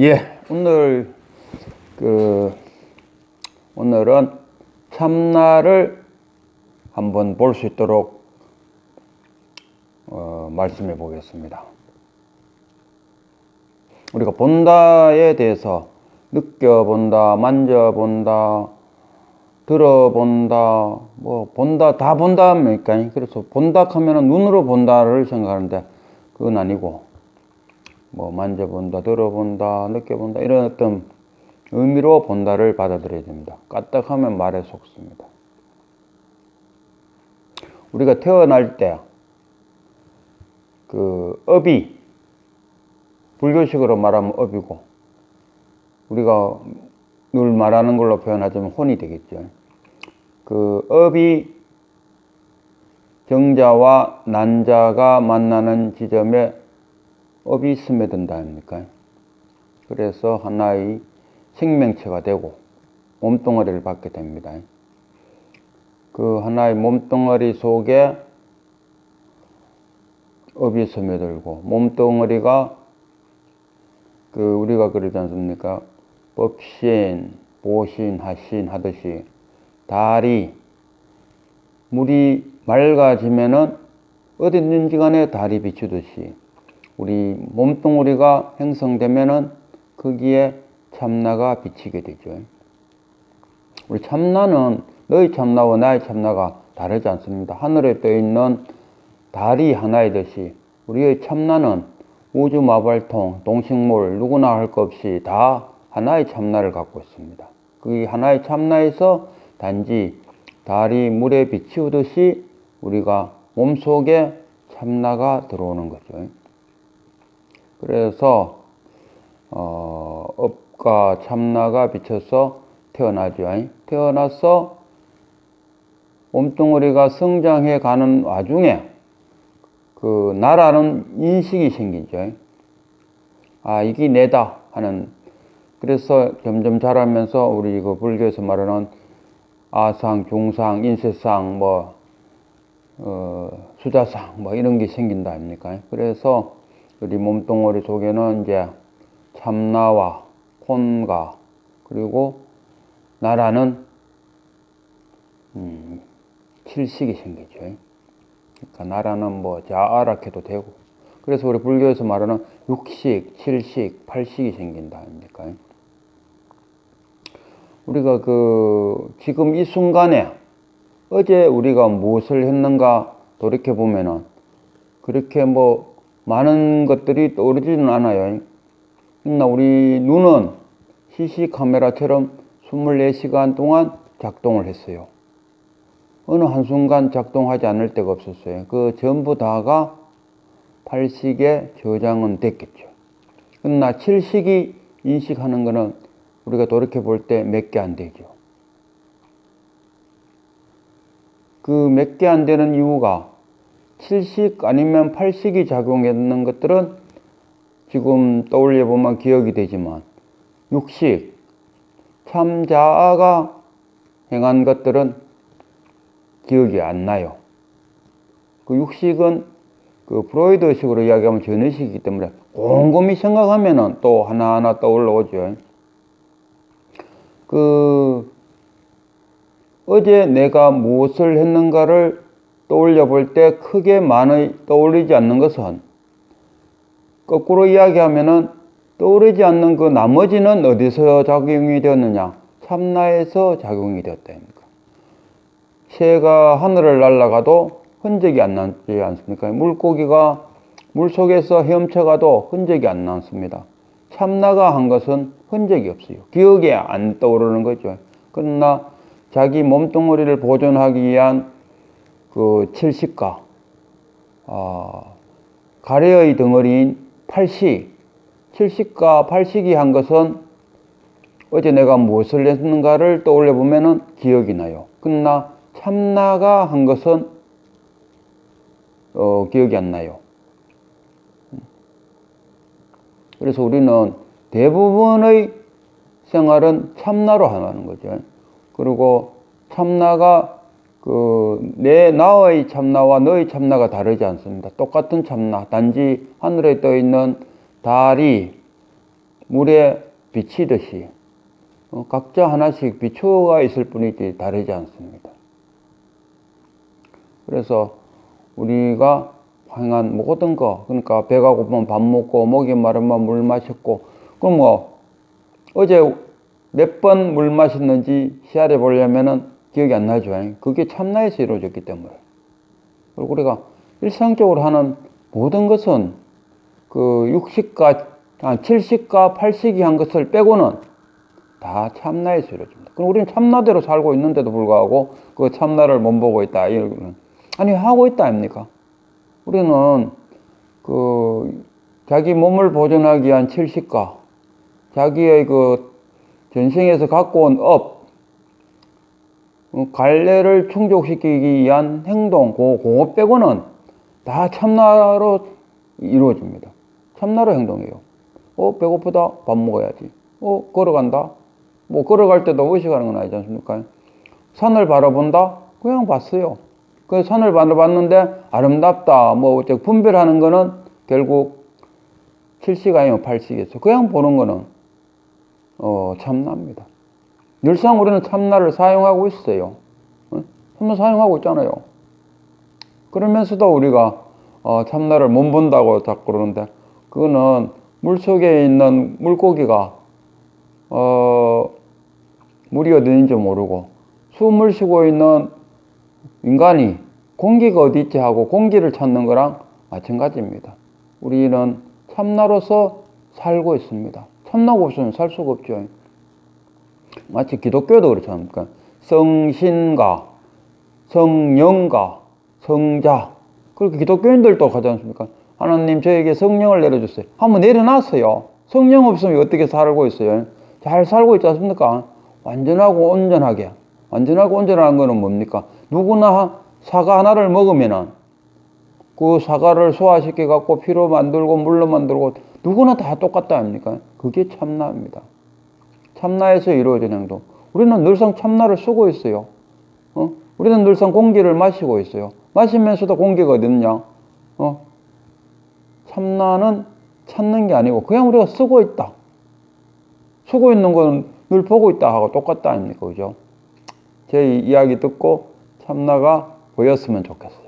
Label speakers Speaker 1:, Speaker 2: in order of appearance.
Speaker 1: 예, 오늘 그 오늘은 참나를 한번 볼 수 있도록 어, 말씀해 보겠습니다. 우리가 본다에 대해서 느껴본다, 만져본다, 들어본다, 뭐 본다, 다 본다 합니까? 그래서 본다 하면은 눈으로 본다를 생각하는데 그건 아니고 뭐 만져본다, 들어본다, 느껴본다 이런 어떤 의미로 본다를 받아들여야 됩니다. 까딱하면 말에 속습니다. 우리가 태어날 때 그 업이 불교식으로 말하면 업이고 우리가 늘 말하는 걸로 표현하자면 혼이 되겠죠. 그 업이 정자와 난자가 만나는 지점에 업이 스며든다 아닙니까? 그래서 하나의 생명체가 되고 몸뚱어리를 받게 됩니다. 그 하나의 몸뚱어리 속에 업이 스며들고 몸뚱어리가 그 우리가 그러지 않습니까? 법신, 보신, 하신 하듯이 달이 물이 맑아지면은 어디든지 간에 달이 비추듯이 우리 몸뚱어리가 형성되면은 거기에 참나가 비치게 되죠. 우리 참나는 너희 참나와 나의 참나가 다르지 않습니다. 하늘에 떠 있는 달이 하나이듯이 우리의 참나는 우주 마발통, 동식물 누구나 할 것 없이 다 하나의 참나를 갖고 있습니다. 그 하나의 참나에서 단지 달이 물에 비치우듯이 우리가 몸속에 참나가 들어오는 거죠. 그래서 어, 업과 참나가 비쳐서 태어나죠. 태어나서 몸뚱어리가 성장해 가는 와중에 그 나라는 인식이 생기죠. 아 이게 내다 하는 그래서 점점 자라면서 우리 그 불교에서 말하는 아상, 중상, 인세상, 뭐 어, 수자상 뭐 이런 게 생긴다 아닙니까? 그래서 우리 몸뚱어리 속에는 이제 참나와 혼과 그리고 나라는 음, 칠식이 생기죠. 그러니까 나라는 뭐 자아락해도 되고 그래서 우리 불교에서 말하는 육식, 칠식, 팔식이 생긴다 아닙니까? 우리가 그 지금 이 순간에 어제 우리가 무엇을 했는가 돌이켜 보면은 그렇게 뭐 많은 것들이 떠오르지는 않아요. 그러나 우리 눈은 CC 카메라처럼 24시간 동안 작동을 했어요. 어느 한순간 작동하지 않을 때가 없었어요. 그 전부 다가 팔식에 저장은 됐겠죠. 그러나 칠식이 인식하는 것은 우리가 돌이켜 볼 때 몇 개 안 되죠. 그 몇 개 안 되는 이유가 칠식 아니면 팔식이 작용했는 것들은 지금 떠올려 보면 기억이 되지만 육식, 참자아가 행한 것들은 기억이 안 나요. 그 육식은 그 프로이드식으로 이야기하면 전의식이기 때문에 곰곰이 생각하면은 또 하나하나 떠올라오죠. 그 어제 내가 무엇을 했는가를 떠올려 볼 때 크게 많이 떠올리지 않는 것은 거꾸로 이야기하면은 떠오르지 않는 그 나머지는 어디서 작용이 되었느냐? 참나에서 작용이 되었다 니까. 새가 하늘을 날아가도 흔적이 안 남지 않습니까? 물고기가 물 속에서 헤엄쳐가도 흔적이 안 남습니다. 참나가 한 것은 흔적이 없어요. 기억에 안 떠오르는 거죠. 그러나 자기 몸뚱어리를 보존하기 위한 그 칠식과 어, 가래의 덩어리인 팔식, 칠식과 팔식이 한 것은 어제 내가 무엇을 했는가를 떠올려 보면은 기억이 나요. 그러나 참나가 한 것은 어, 기억이 안 나요. 그래서 우리는 대부분의 생활은 참나로 하는 거죠. 그리고 참나가 그 내 나의 참나와 너의 참나가 다르지 않습니다. 똑같은 참나. 단지 하늘에 떠 있는 달이 물에 비치듯이 어, 각자 하나씩 비추어가 있을 뿐이지 다르지 않습니다. 그래서 우리가 행한 모든 거 그러니까 배가 고프면 밥 먹고 목이 마르면 물 마셨고 그럼 뭐 어제 몇 번 물 마셨는지 시야해 보려면은 기억이 안 나죠. 그게 참나에서 이루어졌기 때문에. 그리고 우리가 일상적으로 하는 모든 것은 그 60가, 한 70가 80이 한 것을 빼고는 다 참나에서 이루어집니다. 그럼 우리는 참나대로 살고 있는데도 불구하고 그 참나를 못 보고 있다. 이런 아니 하고 있다 아닙니까? 우리는 그 자기 몸을 보존하기 위한 70가 자기의 그 전생에서 갖고 온 업, 어, 갈래를 충족시키기 위한 행동, 그, 그거 빼고는 다 참나로 이루어집니다. 참나로 행동해요. 어, 배고프다? 밥 먹어야지. 어, 걸어간다? 뭐, 걸어갈 때도 의식하는 건 아니지 않습니까? 산을 바라본다? 그냥 봤어요. 그 산을 바라봤는데 아름답다. 뭐, 어째 분별하는 거는 결국 7식 아니면 8식에서 그냥 보는 거는 어, 참나입니다. 늘상 우리는 참나를 사용하고 있어요. 어? 참나 사용하고 있잖아요. 그러면서도 우리가 어, 참나를 못 본다고 자꾸 그러는데 그거는 물 속에 있는 물고기가 어, 물이 어디인지 모르고 숨을 쉬고 있는 인간이 공기가 어디 있지 하고 공기를 찾는 거랑 마찬가지입니다. 우리는 참나로서 살고 있습니다. 참나가 없으면 살 수가 없죠. 마치 기독교도 그렇지 않습니까? 성신가, 성령가, 성자. 그렇게 기독교인들도 하지 않습니까? 하나님 저에게 성령을 내려주세요. 한번 내려놨어요. 성령 없으면 어떻게 살고 있어요? 잘 살고 있지 않습니까? 완전하고 온전하게. 완전하고 온전한 거는 뭡니까? 누구나 사과 하나를 먹으면은 그 사과를 소화시켜 갖고 피로 만들고 물로 만들고 누구나 다 똑같다 아닙니까? 그게 참나입니다. 참나에서 이루어진 행동. 우리는 늘상 참나를 쓰고 있어요. 어? 우리는 늘상 공기를 마시고 있어요. 마시면서도 공기가 어딨냐? 어? 참나는 찾는 게 아니고 그냥 우리가 쓰고 있다. 쓰고 있는 건 늘 보고 있다 하고 똑같다 아닙니까? 그죠? 제 이야기 듣고 참나가 보였으면 좋겠어요.